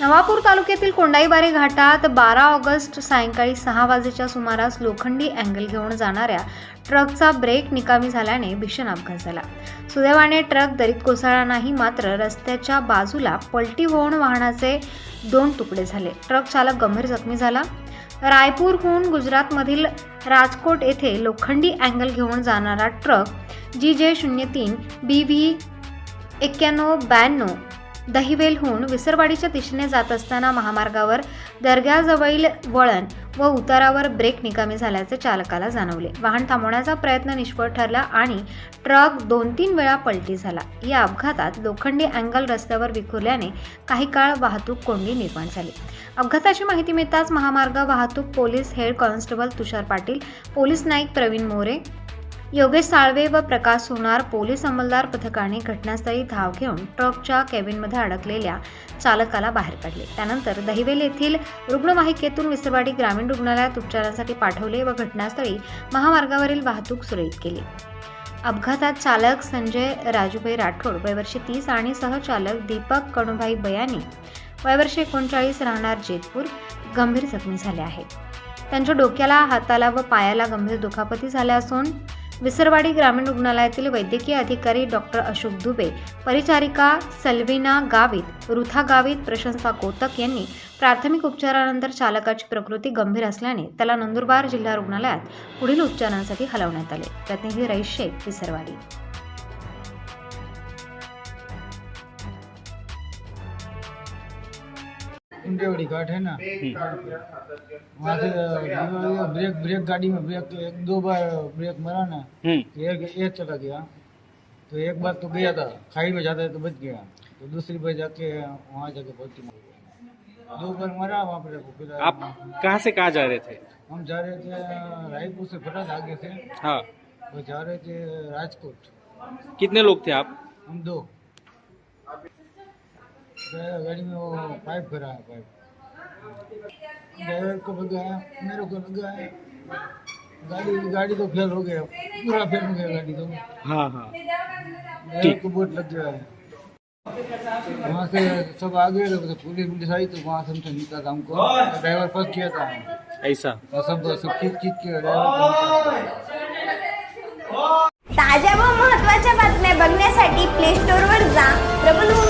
नवापूर तालुक्यातील कोंडाईबारी घाटात बारा ऑगस्ट सायंकाळी सहा वाजेच्या सुमारास लोखंडी अँगल घेऊन जाणाऱ्या ट्रकचा ब्रेक निकामी झाल्याने भीषण अपघात झाला. सुदैवाने ट्रक दरीत कोसळला नाही मात्र रस्त्याच्या बाजूला पलटी होऊन वाहनाचे दोन तुकडे झाले. ट्रक चालक गंभीर जखमी झाला. रायपूरहून गुजरातमधील राजकोट येथे लोखंडी अँगल घेऊन जाणारा ट्रक जी जे शून्य तीन बी व्ही एक्क्याण्णव ब्याण्णव दहिवेलहून विसरवाडीच्या दिशेने जात असताना महामार्गावर दर्ग्याजवळील वळण व उतारावर ब्रेक निकामी झाल्याचे चालकाला जाणवले. वाहन थांबवण्याचा प्रयत्न निष्फळ ठरला आणि ट्रक दोन तीन वेळा पलटी झाला. या अपघातात लोखंडी अँगल रस्त्यावर विखुरल्याने काही काळ वाहतूक कोंडी निर्माण झाली. अपघाताची माहिती मिळताच महामार्ग वाहतूक police head constable Tushar Patil police Naik Praveen More Yogesh Salve व प्रकाश सोनार पोलीस अंमलदार पथकाने घटनास्थळी धाव घेऊन ट्रकच्या केबिनमध्ये अडकलेल्या चालकाला बाहेर काढले. त्यानंतर दहिवेल येथील रुग्णवाहिकेतून विसरवाडी ग्रामीण रुग्णालयात उपचारांसाठी पाठवले व घटनास्थळी महामार्गावरील वाहतूक सुरळीत केली. अपघातात चालक संजय राजूभाई राठोड वयवर्षे तीस आणि सहचालक दीपक कणुभाई बयानी वयवर्षे एकोणचाळीस राहणार जेतपूर गंभीर जखमी झाले आहेत. त्यांच्या डोक्याला हाताला व पायाला गंभीर दुखापती झाल्या असून विसरवाडी ग्रामीण रुग्णालयातील वैद्यकीय अधिकारी डॉक्टर अशोक दुबे परिचारिका सल्विना गावित रुथा गावित प्रशंसा कोतक यांनी प्राथमिक उपचारानंतर चालकाची प्रकृती गंभीर असल्याने त्याला नंदुरबार जिल्हा रुग्णालयात पुढील उपचारांसाठी हलवण्यात आले. प्रतिनिधी रईस शेख विसरवाडी. इंडियावाड़ी घाट है ना। वहाँ से ब्रेक ब्रेक गाड़ी में ब्रेक एक दो बार ब्रेक मारा ना हम्म। तो एक एक चला गया। तो एक बार तो गया था खाई में जाता है तो बच गया। तो दूसरी बार जाके वहाँ जाके गया। दो बार मारा वहाँ पर आप कहाँ से कहाँ जा रहे थे? हम जा रहे थे रायपुर से फटाक आगे से। हाँ। और जा रहे थे राजकोट। कितने लोग थे आप? हम दो। गाड़ी में वो पाइप भरा है पाइप ड्राइवर को लगा है मेरे को लगा है गाड़ी गाड़ी तो फेल हो गया पूरा फेल हो गया गाड़ी तो हाँ हाँ ड्राइवर को बहुत लग गया है वहाँ से सब आ गए तो पुलिस पुलिस आई तो वहाँ से हमसे निकला था हमको ड्राइवर फंस किया था ऐसा और सब सब खींच खींच के ड्राइवर ताज्या व महत्त्वाच्या बातम्या बघण्यासाठी प्ले स्टोर वर जा. प्रबलभूमी ॲप